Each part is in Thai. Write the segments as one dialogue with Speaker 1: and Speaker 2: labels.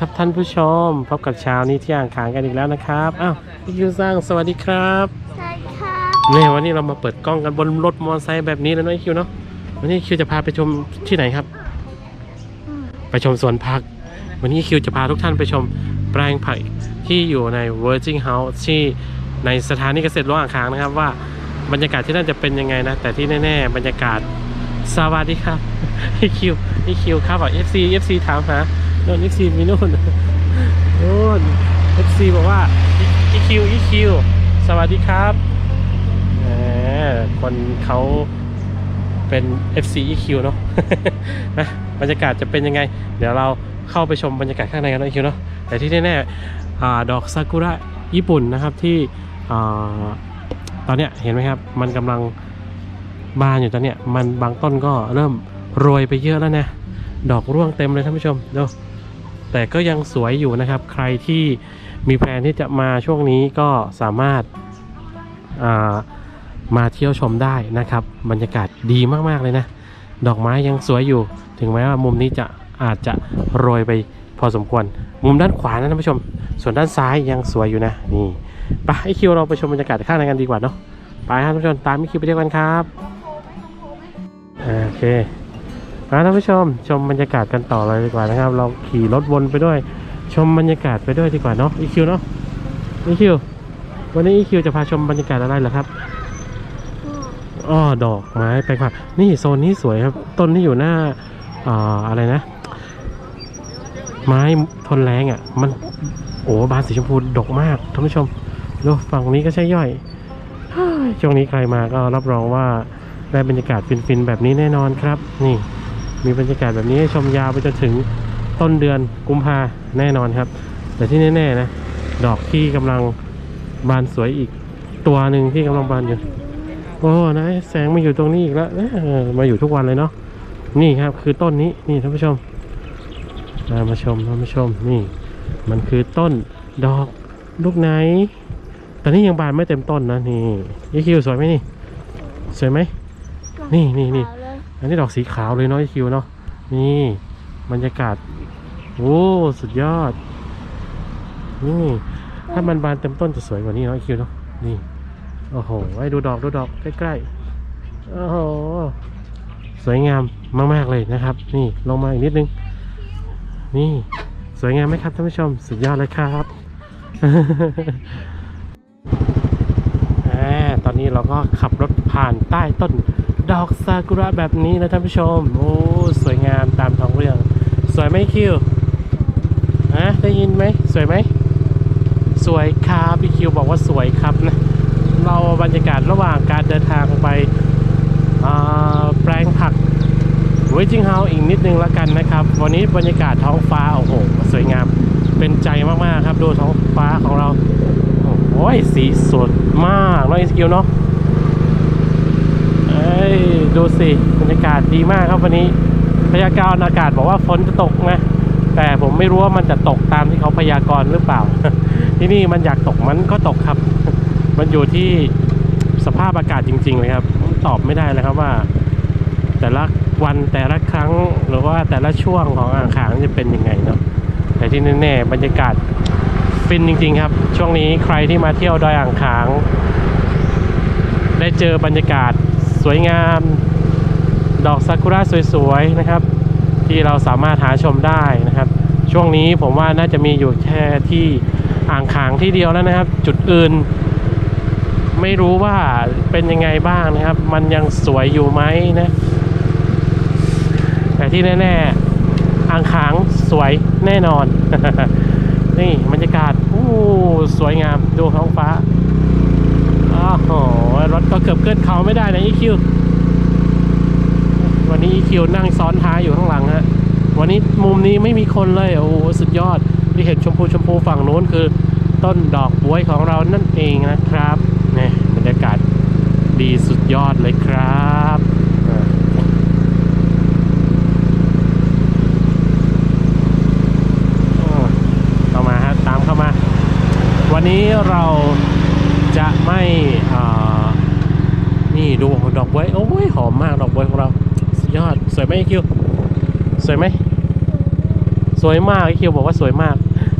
Speaker 1: ดีครับท่านผู้ชม พบกับเช้านี้ที่อ่างขางกันอีกแล้วนะครับอ้าวพี่คิวสร้างสวัสดีครับ
Speaker 2: ใช่ค่ะ
Speaker 1: เนี่ยวันนี้เรามาเปิดกล้องกันบนรถมอเตอร์ไซค์แบบนี้แล้วเนาะไอ้คิวเนาะวันนี้คิวจะพาไปชมที่ไหนครับ ไปชมสวนผัก วันนี้คิวจะพาทุกท่านไปชมแปลงผักที่อยู่ใน Virgin House ที่ในสถานีเกษตรหลวงอ่างขางนะครับว่าบรรยากาศที่นั่นจะเป็นยังไงนะ แต่ที่แน่ ๆ บรรยากาศสวัสดีครับไอคิวไอคิวครับบอก FC FC ถามหา โน่น FC มีโน่นโน่น FC บอกว่าไอคิวไอคิวสวัสดีครับแหมคนเขาเป็น FC EQ เนาะนะบรรยากาศจะเป็นยังไง เดี๋ยวเราเข้าไปชมบรรยากาศข้างในกันนะคิวเนาะแต่ที่แน่ๆดอกซากุระญี่ปุ่นนะครับที่ตอนเนี้ยเห็นไหมครับ มันกำลังบานอยู่ตอนเนี้ยมันบางต้นก็เริ่มโรยไปเยอะแล้วนะ ดอกร่วงเต็มเลยท่านผู้ชมดู แต่ก็ยังสวยอยู่นะครับ ใครที่มีแพลนที่จะมาช่วงนี้ก็สามารถามาเที่ยวชมได้นะครับ บรรยากาศดีมากๆเลยนะ ดอกไม้ยังสวยอยู่ ถึงแม้ว่ามุมนี้จะอาจจะโรยไปพอสมควร มุมด้านขวานะท่านผู้ชม ส่วนด้านซ้ายยังสวยอยู่นะนี่ไปไอคิวเราไปชมบรรยากาศข้างในกันดีกว่าเนาะไปครับท่านผู้ชมตามไอคิวไปเที่ยวกันครับโอเค มาท่านผู้ชมชมบรรยากาศกันต่อเลยดีกว่านะครับ เราขี่รถวนไปด้วย ชมบรรยากาศไปด้วยดีกว่าเนาะไอคิวเนาะไอคิววันนี้ไอคิวจะพาชมบรรยากาศอะไรเหรอครับอ้อดอกไม้แปลงผักนี่โซนนี้สวยครับ ต้นที่อยู่หน้าอ่าอะไรนะ ไม้ทนแรงอะ มันโอ้บานสีชมพูดกมากท่านผู้ชมดูฝั่งนี้ก็ใช่ย่อยเฮ้ยช่วงนี้ใครมาก็รับรองว่าได้บรรยากาศฟินๆแบบนี้แน่นอนครับ นี่ มีบรรยากาศแบบนี้ให้ชมยาวไปจนถึงต้นเดือนกุมภาแน่นอนครับ แต่ที่แน่ๆนะ ดอกที่กำลังบานสวยอีกตัวหนึ่งที่กำลังบานอยู่ โอ้นะแสงมาอยู่ตรงนี้อีกแล้วมาอยู่ทุกวันเลยเนาะนี่ครับคือต้นนี้นี่ท่านผู้ชมมามาชมท่านผู้ชมนี่มันคือต้นดอกลูกไหนตอนนี้ยังบานไม่เต็มต้นนะนี่ยี่คิวสวยไหมนี่ สวยไหมนี่นี่นี่
Speaker 2: อั
Speaker 1: นนี้ดอกสีขาวเลยเนาะยี่คิวเนาะนี่บรรยากาศโอ้สุดยอด นี่ถ้ามันบานเต็มต้นจะสวยกว่านี้เนาะคิวเนาะนี่โอ้โหให้ดูดอกดูดอกใกล้ๆโอ้โหสวยงามมากๆเลยนะครับ นี่ลงมาอีกนิดนึง นี่สวยงามไหมครับท่านผู้ชม สุดยอดเลยครับอ่าตอนนี้เราก็ขับรถผ่านใต้ต้น ดอกซากุระแบบนี้นะท่านผู้ชม โอ้ สวยงามตามท้องเรื่อง สวยไหมคิวฮะได้ยินไหม สวยไหม สวยครับพี่คิวบอกว่าสวยครับนะ เราบรรยากาศระหว่างการเดินทางไปแปลงผักเวจิงเฮาอีกนิดนึงแล้วกันนะครับ วันนี้บรรยากาศท้องฟ้า โอ้โห สวยงาม เป็นใจมาก ๆ ครับ ดูท้องฟ้าของเรา โอ้ยสีสดมากน้องอิสกิวเนาะ ยดูสิบรรยากาศดีมากครับวันนี้พยากรณ์อากาศบอกว่าฝนจะตกนะแต่ผมไม่รู้ว่ามันจะตกตามที่เขาพยากรณ์หรือเปล่า ที่นี่มันอยากตกมันก็ตกครับ มันอยู่ที่สภาพอากาศจริง ๆ เลยครับตอบไม่ได้เลยครับว่า แต่ละวันแต่ละครั้งหรือว่าแต่ละช่วงของอ่างขางจะเป็นยังไงเนาะแต่ที่แน่ๆบรรยากาศฟินจริง ๆ ครับ ช่วงนี้ใครที่มาเที่ยวดอยอ่างขาง ได้เจอบรรยากาศ สวยงาม ดอกซากุระสวยๆนะครับ ที่เราสามารถหาชมได้นะครับ ช่วงนี้ผมว่าน่าจะมีอยู่แค่ที่อ่างขางที่เดียวแล้วนะครับ จุดอื่น ไม่รู้ว่าเป็นยังไงบ้างนะครับ มันยังสวยอยู่ไหมนะ แต่ที่แน่ๆอ่างขางสวยแน่นอน นี่บรรยากาศโอ้สวยงามดูท้องฟ้า ถก็เกือบเกินเขาไม่ได้นะอีคิววันนี้อีคิวนั่งซ้อนท้ายอยู่ข้างหลังฮะวันนี้มุมนี้ไม่มีคนเลยโอ้สุดยอดที่เห็นชมพูชมพูฝั่งนู้นคือ ต้นดอกบวยของเรานั่นเองนะครับนี่บรรยากาศดีสุดยอดเลยครับอ่าโอ้เข้ามาฮะตามเข้ามา วันนี้เราจะไม่ นี่ดูดอกบวยโอ้ยหอมมากดอกบวยของเราสุดยอดสวยไหมคิวสวยไหมสวยมากไอคิวบอกว่าสวยมาก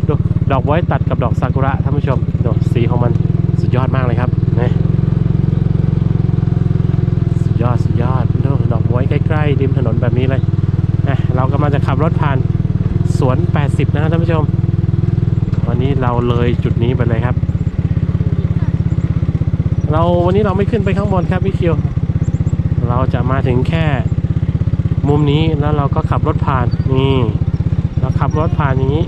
Speaker 1: ดูดอกไว้ตัดกับดอกซากุระท่านผู้ชมดูสีของมันสุดยอดมากเลยครับนี่สุดยอดสุดยอดดูดอกไว้ใกล้ๆริมถนนแบบนี้เลยอะเรากำลังจะขับรถผ่านสวน 80 นะครับท่านผู้ชมวันนี้เราเลยจุดนี้ไปเลยครับ เราวันนี้เราไม่ขึ้นไปข้างบนครับพี่คิว เราจะมาถึงแค่มุมนี้แล้วเราก็ขับรถผ่านนี่เราขับรถผ่านอย่างนี้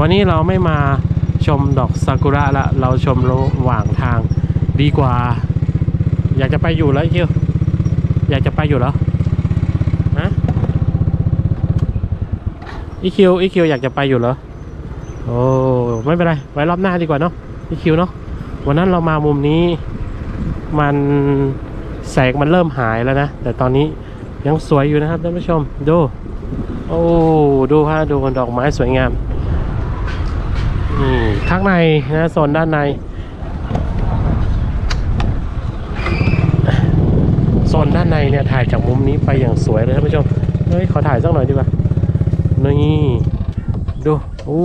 Speaker 1: วันนี้เราไม่มาชมดอกซากุระละเราชมระหว่างทางดีกว่า อยากจะไปอยู่แล้วอ้คิวอยากจะไปอยู่แล้วฮะอีคิวอีคิวอยากจะไปอยู่เหรอโอ้ไม่เป็นไรไว้รอบหน้าดีกว่าเนาะอีคิวเนาะ วันนั้นเรามามุมนี้ มันแสงมันเริ่มหายแล้วนะ แต่ตอนนี้ยังสวยอยู่นะครับท่านผู้ชม ดู โอ้ดูฮะดูดอกไม้สวยงามนี่ข้างในนะโซนด้านในโซนด้านในเนี่ยถ่ายจากมุมนี้ไปอย่างสวยเลยท่านผู้ชมเฮ้ยขอถ่ายสักหน่อยดีกว่านี่ดูโอ้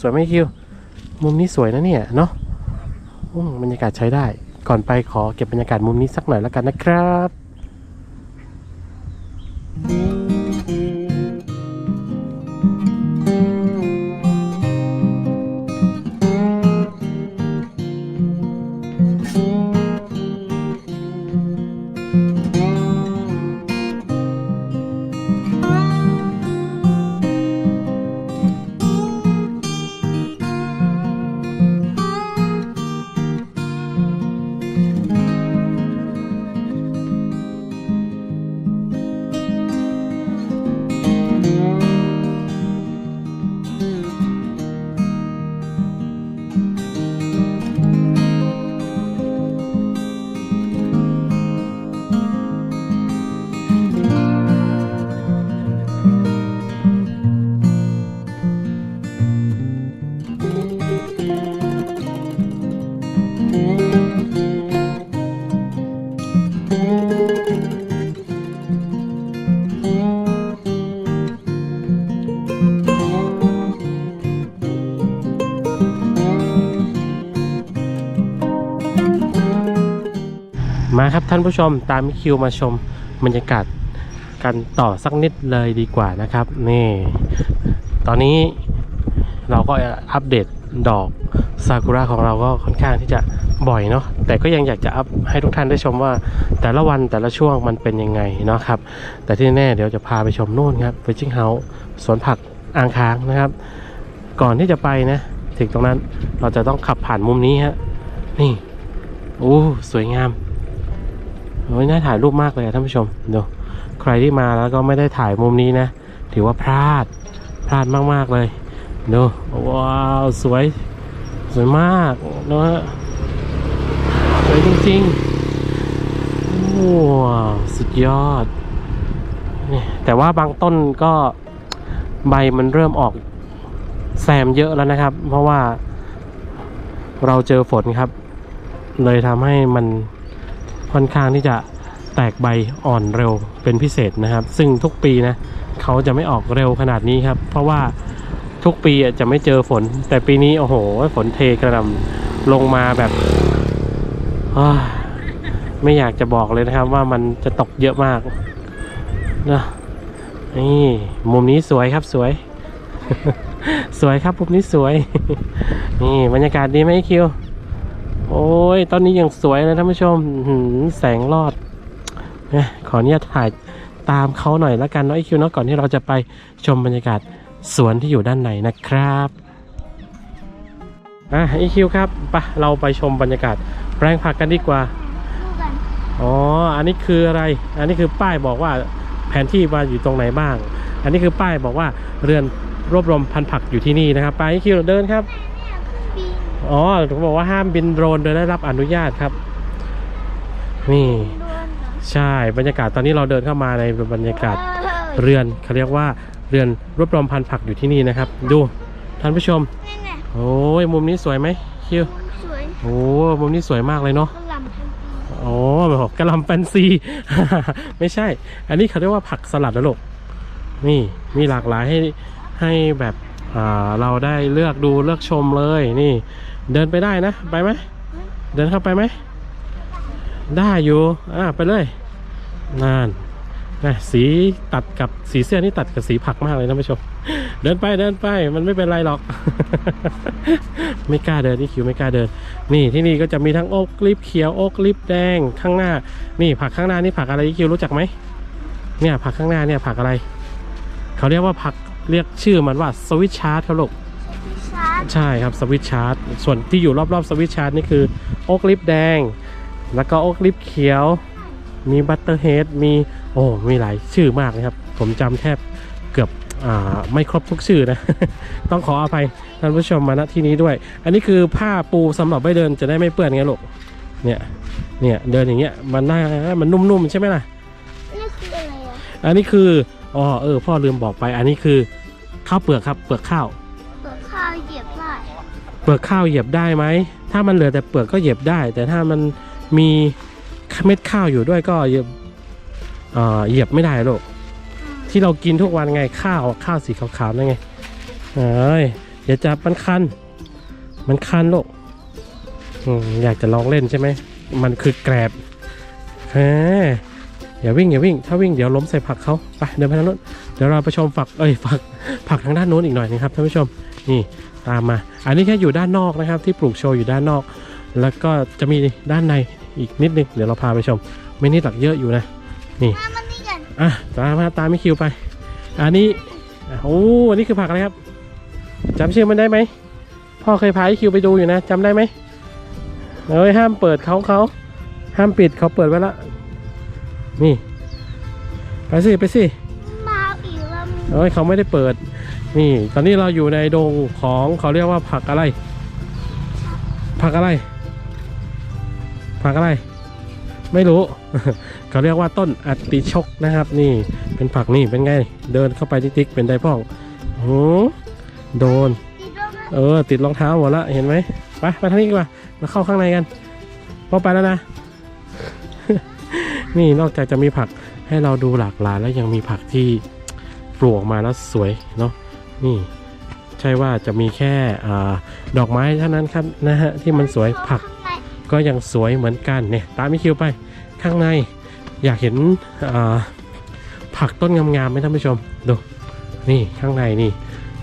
Speaker 1: สวยไหมคิว มุมนี้สวยนะเนี่ยเนาะ บรรยากาศใช้ได้ ก่อนไปขอเก็บบรรยากาศมุมนี้สักหน่อยแล้วกันนะครับ ครับท่านผู้ชมตามคิวมาชมบรรยากาศกันต่อสักนิดเลยดีกว่านะครับ นี่ ตอนนี้เราก็อัปเดตดอกซากุระของเราก็ค่อนข้างที่จะบ่อยเนาะแต่ก็ยังอยากจะอัพให้ทุกท่านได้ชมว่า แต่ละวันแต่ละช่วงมันเป็นยังไงเนาะครับ แต่ที่แน่เดี๋ยวจะพาไปชมนู่นครับฟิชชิ่งเฮาส์สวนผักอ่างค้างนะครับ ก่อนที่จะไปนะ ถึงตรงนั้นเราจะต้องขับผ่านมุมนี้ฮะนี่โอ้สวยงาม โอ้ยน่าถ่ายรูปมากเลยอะท่านผู้ชมดูใครที่มาแล้วก็ไม่ได้ถ่ายมุมนี้นะ ถือว่าพลาดพลาดมากๆเลยดูว้าวสวยสวยมากนะฮะสวยจริงๆว้าวสุดยอดนี่แต่ว่าบางต้นก็ใบมันเริ่มออกแซมเยอะแล้วนะครับ เพราะว่าเราเจอฝนครับ เลยทำให้มัน ค่อนข้างที่จะแตกใบอ่อนเร็วเป็นพิเศษนะครับ ซึ่งทุกปีนะเขาจะไม่ออกเร็วขนาดนี้ครับ เพราะว่าทุกปีจะไม่เจอฝน แต่ปีนี้โอ้โห ฝนเทกระหนำลงมาแบบไม่อยากจะบอกเลยนะครับ ว่ามันจะตกเยอะมากนะนี่มุมนี้สวยครับสวย สวยครับมุมนี้สวย นี่บรรยากาศดีไหมคิว โอ้ยตอนนี้ยังสวยเลยท่านผู้ชมอื้อหือแสงรอดเนี่ยขออนุญาตถ่ายตามเขาหน่อยแล้วกันเนาะไอคิวเนาะก่อนที่เราจะไปชมบรรยากาศสวนที่อยู่ด้านในนะครับอะไอคิวครับไปะเราไปชมบรรยากาศแปลงผักกันดีกว่า
Speaker 2: คู่กัน
Speaker 1: อ๋ออันนี้คืออะไร อันนี้คือป้ายบอกว่าแผนที่ว่าอยู่ตรงไหนบ้าง อันนี้คือป้ายบอกว่าเรือนรวบรวมพันธุ์ผักอยู่ที่นี่นะครับ ไปไอคิวเดินครับ
Speaker 2: ปี
Speaker 1: อ๋อเขาบอกว่าห้ามบินโดรนโดยได้รับอนุญาตครับ นี่
Speaker 2: ดวนเหรอ
Speaker 1: ใช่บรรยากาศตอนนี้เราเดินเข้ามาในบรรยากาศ
Speaker 2: เออ
Speaker 1: เรือนเขาเรียกว่าเรือนรวบรวมพันธุ์ผักอยู่ที่นี่นะครับ ดูท่านผู้ชม
Speaker 2: นี่ไง
Speaker 1: โอ้ยมุมนี้สวยไหมคิว
Speaker 2: สวย
Speaker 1: โอ้มุมนี้สวยมากเลยเนาะ
Speaker 2: กระหล่ำพันปี
Speaker 1: โอ้บอกกระหลำแฟนซี ไม่ใช่ อันนี้เขาเรียกว่าผักสลัดนะลูกนี่มีหลากหลายให้ให้แบบอ่าเราได้เลือกดูเลือกชมเลยนี่ เดินไปได้นะ ไปไหม เดินเข้าไปไหม ได้อยู่ อ่าไปเลยนั่นนะสีตัดกับสีเสื้อนี่ตัดกับสีผักมากเลยนะผู้ชม เดินไปเดินไปมันไม่เป็นไรหรอก ไม่กล้าเดินนี่คิวไม่กล้าเดิน นี่ที่นี่ก็จะมีทั้งโอ๊กลิปเขียวโอ๊กลิปแดงข้างหน้า นี่ผักข้างหน้านี่ผักอะไรคิวรู้จักไหมเนี่ยผักข้างหน้าเนี่ยผักอะไร เขาเรียกว่าผักเรียกชื่อมันว่าสวิตชาร์ดครับลูก ใช่ครับสวิตชาร์ดส่วนที่อยู่รอบๆสวิตชาร์ดนี่คือโอ๊กลิปแดง แล้วก็โอ๊กลิปเขียว มีบัตเตอร์เฮดมีโอ้มีหลายชื่อมากนะครับ ผมจำแทบเกือบอ่าไม่ครบทุกชื่อนะ ต้องขออภัยท่านผู้ชมมาณที่นี้ด้วย อันนี้คือผ้าปูสำหรับไว้เดินจะได้ไม่เปื้อนไงลูก เนี่ย เนี่ยเดินอย่างเงี้ยมันน่ามันนุ่มๆใช่ไหมล่ะ
Speaker 2: นี่คืออะไรอะ
Speaker 1: อันนี้คือ อ๋อเออพ่อลืมบอกไป อันนี้คือข้าวเปลือกครับเปลือกข้าว
Speaker 2: เปลือกข้าวเหยียบได้
Speaker 1: ไหม ถ้ามันเหลือแต่เปลือกก็เหยียบได้ แต่ถ้ามันมีเม็ดข้าวอยู่ด้วยก็เหยียบเอ่อเหยียบไม่ได้ลูก
Speaker 2: อืม
Speaker 1: ที่เรากินทุกวันไงข้าวข้าวสีขาวๆนั่นไงเอ้ยอย่าจับมันคันมันคันลูกอืมอยากจะลองเล่นใช่ไหมมันคือแกรบเฮ้ยอย่าวิ่งอย่าวิ่ง ถ้าวิ่งเดี๋ยวล้มใส่ผักเขาไปเดินไปทางนู้นเดี๋ยวเราไปชมฝักเอ้ยฝักผักทางด้านนู้นอีกหน่อยนะครับท่านผู้ชมนี่ ตามมา อันนี้แค่อยู่ด้านนอกนะครับ ที่ปลูกโชว์อยู่ด้านนอก แล้วก็จะมีด้านในอีกนิดนึง เดี๋ยวเราพาไปชมไม่นิดหลักเยอะอยู่นะ
Speaker 2: มามันนี่กัน
Speaker 1: อะตามมาตามไม่คิวไป อันนี้อะโอ้อันนี้คือผักอะไรครับจำชื่อมันได้ไหมพ่อเคยพาให้คิวไปดูอยู่นะจำได้ไหมเอ้ยห้ามเปิดเขาเขาห้ามปิดเขาเปิดไว้ละนี่ไปสิไปสิ
Speaker 2: มาอีกแล้ว
Speaker 1: เอ้ยเขาไม่ได้เปิด นี่ตอนนี้เราอยู่ในดงของเขาเรียกว่าผักอะไร ผักอะไร ผักอะไร ไม่รู้ เขาเรียกว่าต้นอัติชกนะครับ นี่เป็นผักนี่เป็นไง เดินเข้าไปติ๊กๆเป็นไดพ่องหือโดน
Speaker 2: ติดน
Speaker 1: เออ ติดรองเท้าหมดละเห็นไหมไปไปทางนี้ดีกว่ามาเข้าข้างในกันพอไปแล้วนะ นี่นอกจากจะมีผักให้เราดูหลากหลายแล้วยังมีผักที่ปลูกออกมาแล้วสวยเนาะ นี่ใช่ว่าจะมีแค่อาดอกไม้เท่านั้นครับนะฮะที่มันสวยผัก
Speaker 2: ข้างใน
Speaker 1: ก็ยังสวยเหมือนกันเนี่ยตามมิคิวไปข้างในอยากเห็นอ่าผักต้นงามๆไหมท่านผู้ชมดูนี่ข้างในนี่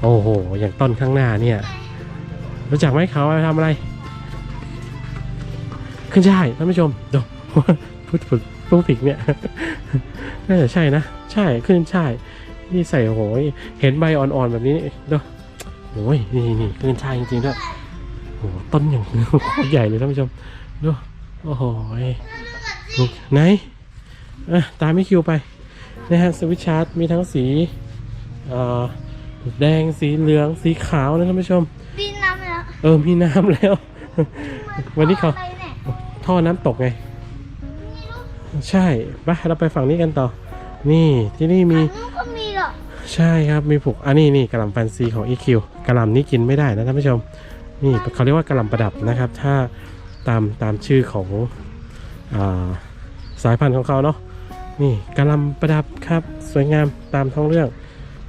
Speaker 1: โอ้โห อย่างต้นข้างหน้าเนี่ย รู้จักไหมเขาเอาไปทำอะไร ขึ้นช่ายท่านผู้ชมดูพูดพูดพูดผิดเนี่ยน่าจะใช่นะ ใช่ขึ้นช่ายที่ใส่โอ้โหเห็นใบอ่อนๆแบบนี้ดูโอ้ยนี่นี่ขึ้นช่ายจริงๆด้วยโอ้โหต้นอย่างโคตรใหญ่เลยท่านผู้ชมดูโอ้โหดูไหนอะตามไม่คิวไปนะฮะสวิตชาร์จมีทั้งสีเอ่อแดงสีเหลืองสีขาวนะท่านผู้ชม
Speaker 2: ปีนน้ำแล้ว
Speaker 1: เออมีน้ำแล้ว วันนี้เขา
Speaker 2: อะไรเนี่ย
Speaker 1: ท่อน้ำตกไง ใช่ไปเราไปฝั่งนี้กันต่อ นี่ที่นี่มี ใช่ครับมีผูกอันนี้นี่กระหล่ำแฟนซีของ EQ กระหล่ำนี้กินไม่ได้นะท่านผู้ชม นี่เขาเรียกว่ากระหล่ำประดับนะครับ ถ้าตามตามชื่อของอาสายพันธุ์ของเขาเนาะนี่กระหล่ำประดับครับสวยงามตามท้องเรื่อง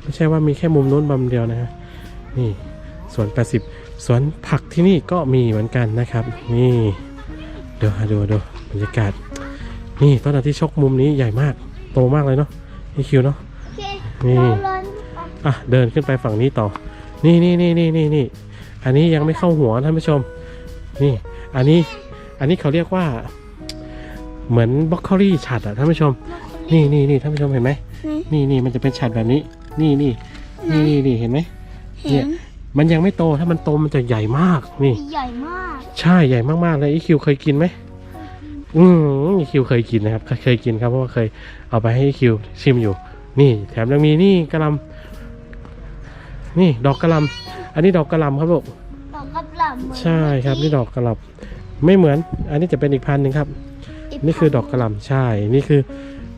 Speaker 1: ไม่ใช่ว่ามีแค่มุมนู้นมุมเดียวนะฮะนี่สวน 80 สวนผักที่นี่ก็มีเหมือนกันนะครับ นี่ดูดูดูบรรยากาศ นี่ต้นอาทิชกมุมนี้ใหญ่มากโตมากเลยเนาะ EQ เนาะ
Speaker 2: โอเค
Speaker 1: นี่
Speaker 2: เราเดินไป
Speaker 1: อะเดินขึ้นไปฝั่งนี้ต่อ นี่นี่นี่นี่นี่นี่อันนี้ยังไม่เข้าหัวท่านผู้ชม นี่ อันนี้ อันนี้เขาเรียกว่า เหมือนบล็อกโคลี่ฉัดอะท่านผู้ชม นี่นี่นี่ท่านผู้ชมเห็นไหม นี่นี่มันจะเป็นฉัดแบบนี้ นี่นี่นี่นี่นี่เห็นไหม
Speaker 2: เห็น
Speaker 1: มันยังไม่โตถ้ามันโตมันจะใหญ่มากนี่
Speaker 2: ใหญ่มาก
Speaker 1: ใช่ใหญ่มากๆเลยอีคิวเคยกินไหมอืมอีคิวเคยกินนะครับ เคยกินครับเพราะว่าเคยเอาไปให้อีคิวชิมอยู่ นี่ แถมยังมีนี่กระหลำ นี่ดอกกระหลำอันนี้ดอกกระหลำครับลูก
Speaker 2: ดอกกับหล่ำเหมือน
Speaker 1: ใช่ครับนี่ดอกกระหลำไม่เหมือน อันนี้จะเป็นอีกพันธุ์หนึ่งครับนี่คือดอกกระหลำใช่ นี่คือ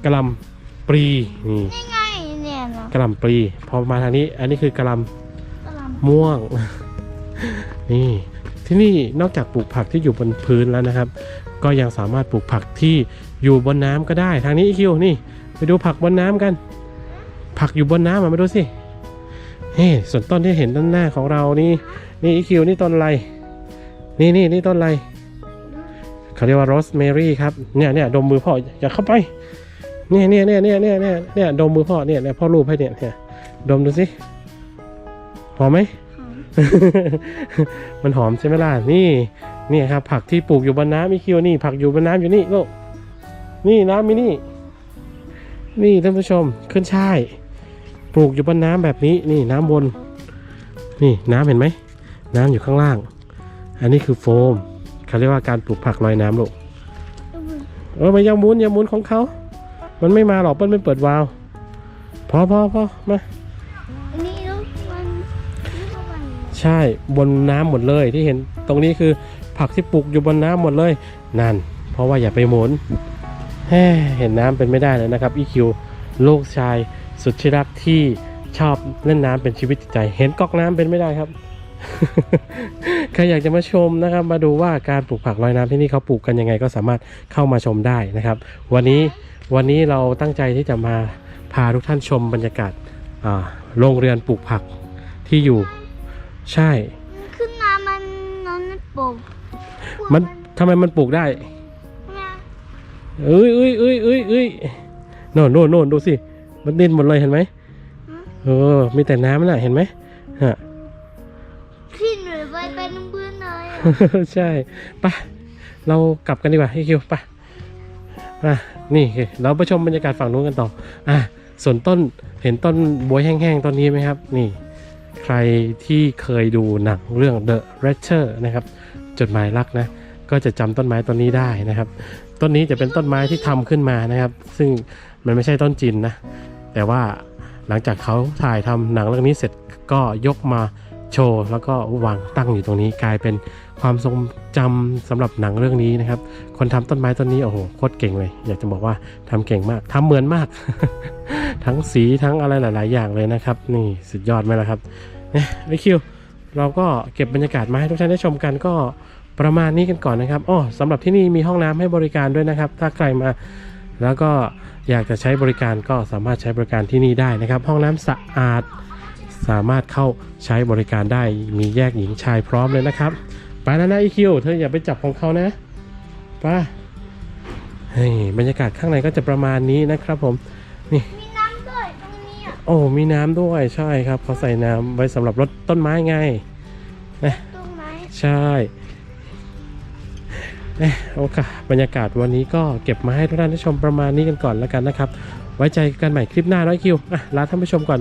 Speaker 1: กระหลำปรีนี่
Speaker 2: นี่ไงเนี่ยเนาะ
Speaker 1: กระหลำปรีพอมาทางนี้ อันนี้คือกระหลำ
Speaker 2: กระหล่ำ
Speaker 1: ม่วง นี่ที่นี่นอกจากปลูกผักที่อยู่บนพื้นแล้วนะครับ ก็ยังสามารถปลูกผักที่อยู่บนน้ำก็ได้ ทางนี้อีคิวนี่ ไปดูผักบนน้ำกันผผักอยู่บนน้ำมามาดูสิ เฮ้ส่วนต้นที่เห็นด้านหน้าของเรานี่นี่อีคิวนี่ต้นอะไร นี่นี่นี่ต้นอะไรเขาเรียกว่าโรสแมรี่ครับเนี่ยเนี่ยดมมือพ่ออย่าเข้าไปเนี่ยเนี่ยเนี่ยเนี่ยเนี่ยเนี่ยเนี่ยดมมือพ่อเนี่ยเนี่ยพ่อรูปให้เนี่ยเนี่ยดมดูสิหอมไหม
Speaker 2: หอม
Speaker 1: มันหอมใช่ไหมล่ะนี่นี่ครับ ผักที่ปลูกอยู่บนน้ำมีคิวนี่ผักอยู่บนน้ำอยู่นี่ลูกนี่น้ำมีนี่ นี่ท่านผู้ชมขึ้นช่าย ปลูกอยู่บนน้ำแบบนี้นี่น้ำบนนี่น้ำเห็นไหมน้ำอยู่ข้างล่าง อันนี้คือโฟมเขาเรียกว่าการปลูกผักลอยน้ำลูกเออมันยังหมุนยังหมุนของเขา มันไม่มาหรอกเปิ้ลไม่เปิดวาล์วพอพอพอมาใช่บนน้ำหมดเลยที่เห็นตรงนี้คือผักที่ปลูกอยู่บนน้ำหมดเลยนั่น เพราะว่าอย่าไปหมุนเห็นน้ำเป็นไม่ได้เลยนะครับอีคิวลูกชาย สุดที่รักที่ชอบเล่นน้ำเป็นชีวิตจิตใจ เห็นก๊อกน้ำเป็นไม่ได้ครับ ใครอยากจะมาชมนะครับ มาดูว่าการปลูกผักลอยน้ำที่นี่เขาปลูกกันยังไงก็สามารถเข้ามาชมได้นะครับ วันนี้วันนี้เราตั้งใจที่จะมาพาทุกท่านชมบรรยากาศอ่าโรงเรือนปลูกผักที่อยู่ใช่
Speaker 2: ขึ้นมามันนอนปลูก
Speaker 1: มันทำไมมันปลูกได้
Speaker 2: นะ
Speaker 1: เอ้ยเอ้ยเอ้ยเอ้ยเอ้ยโน่นโน่นโน่นดูสิ มันดินหมดเลยเห็นไหมเออ มีแต่น้ำน่ะเห็นไหมฮะ
Speaker 2: ขึ้นหรือไปเป็นเพื่อนเลยอะ
Speaker 1: ใช่ไปะเรากลับกันดีกว่าให้คิวไปะอะนี่เราไปชมบรรยากาศฝั่งนู้นกันต่ออะส่วนต้นเห็นต้นบวยแห้งๆต้นนี้ไหมครับ นี่ ใครที่เคยดูหนังเรื่อง The r a t c h e r นะครับ จดหมายรักนะก็จะจำต้นไม้ต้นนี้ได้นะครับ ต้นนี้จะเป็นต้นไม้ที่ทำขึ้นมานะครับ ซึ่งมันไม่ใช่ต้นจินนะ แต่ว่าหลังจากเขาถ่ายทำหนังเรื่องนี้เสร็จก็ยกมาโชว์แล้วก็วางตั้งอยู่ตรงนี้กลายเป็นความทรงจำสำหรับหนังเรื่องนี้นะครับ คนทำต้นไม้ต้นนี้โอ้โหโคตรเก่งเลย อยากจะบอกว่าทำเก่งมากทำเหมือนมาก ทั้งสีทั้งอะไรหลาย ๆ อย่างเลยนะครับ นี่สุดยอดไหมล่ะครับเนี่ยไอคิวเราก็เก็บบรรยากาศมาให้ทุกท่านได้ชมกันก็ประมาณนี้กันก่อนนะครับอ้อสำหรับที่นี่มีห้องน้ำให้บริการด้วยนะครับ ถ้าใครมา แล้วก็อยากจะใช้บริการก็สามารถใช้บริการที่นี่ได้นะครับ ห้องน้ำสะอาด สามารถเข้าใช้บริการได้มีแยกหญิงชายพร้อมเลยนะครับไปแล้วนะอีคิวเธออย่าไปจับของเขานะไป้าเฮ้ยบรรยากาศข้างในก็จะประมาณนี้นะครับผม
Speaker 2: มีน้ำด้วยตรงนี้อะ
Speaker 1: โอ้มีน้ำด้วยใช่ครับเขาใส่น้ำไว้สำหรับรดต้นไม้ไง
Speaker 2: ตรงไหน
Speaker 1: ใช่เอ๊ะ โอเคบรรยากาศวันนี้ก็เก็บมาให้ทุกท่านได้ชมประมาณนี้กันก่อนแล้วกันนะครับ ไว้ใจกันใหม่คลิปหน้าน้อยคิวอะลาท่านผู้ชมก่อน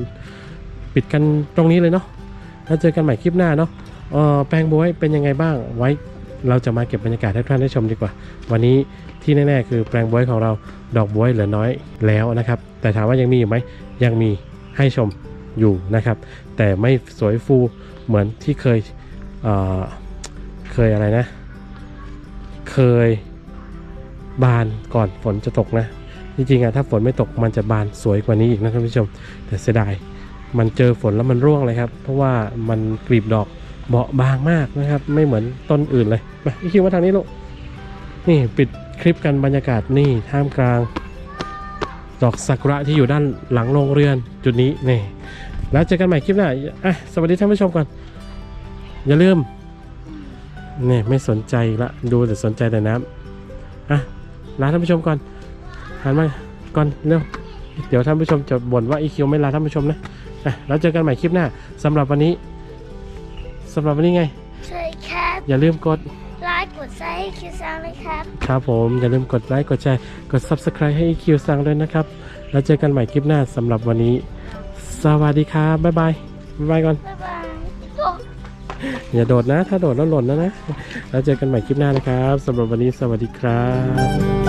Speaker 1: ปิดกันตรงนี้เลยเนาะแล้วเจอกันใหม่คลิปหน้าเนาะเออแปลงบวยเป็นยังไงบ้างไว้เราจะมาเก็บบรรยากาศให้ทุกท่านได้ชมดีกว่า วันนี้ที่แน่ๆ คือแปลงบวยของเราดอกบวยเหลือน้อยแล้วนะครับ แต่ถามว่ายังมีอยู่ไหมยังมีให้ชมอยู่นะครับ แต่ไม่สวยฟูเหมือนที่เคยเเคยอะไรนะ เคยบานก่อนฝนจะตกนะ จริงๆอะถ้าฝนไม่ตกมันจะบานสวยกว่านี้อีกนะท่านผู้ชม แต่เสียดายมันเจอฝนแล้วมันร่วงเลยครับ เพราะว่ามันกลีบดอกเบาบางมากนะครับ ไม่เหมือนต้นอื่นเลยมาพี่คิวมาทางนี้ลูกนี่ปิดคลิปกันบรรยากาศนี่ท่ามกลาง ดอกซากุระที่อยู่ด้านหลังโรงเรือนจุดนี้นี่แล้วเจอกันใหม่คลิปหน้าอะสวัสดีท่านผู้ชมก่อน อย่าลืม เนี่ยไม่สนใจอีกละดูแต่สนใจแต่น้ำอะลาท่านผู้ชมก่อนหันมาก่อนเร็วเดี๋ยวท่านผู้ชมจะบ่นว่าอีคิวไม่ลาท่านผู้ชมนะอะแล้วเจอกันใหม่คลิปหน้าสำหรับวันนี้สำหรับวันนี้ไง
Speaker 2: ใช่ครับ
Speaker 1: อย่าลืมกด
Speaker 2: ไลค์กดไซค์ให้คิวซังเลยครับ
Speaker 1: ครับผมอย่าลืมกดไลค์กดแชร์กด subscribe ให้ EQ สั่งด้วยนะครับ แล้วเจอกันใหม่คลิปหน้าสำหรับวันนี้ สวัสดีครับบ๊ายบายบ๊ายบายก่อน
Speaker 2: บ๊ายบายโอ้
Speaker 1: อย่าโดดนะ ถ้าโดดแล้วหล่นนะนะ แล้วเจอกันใหม่คลิปหน้านะครับสำหรับวันนี้สวัสดีครับ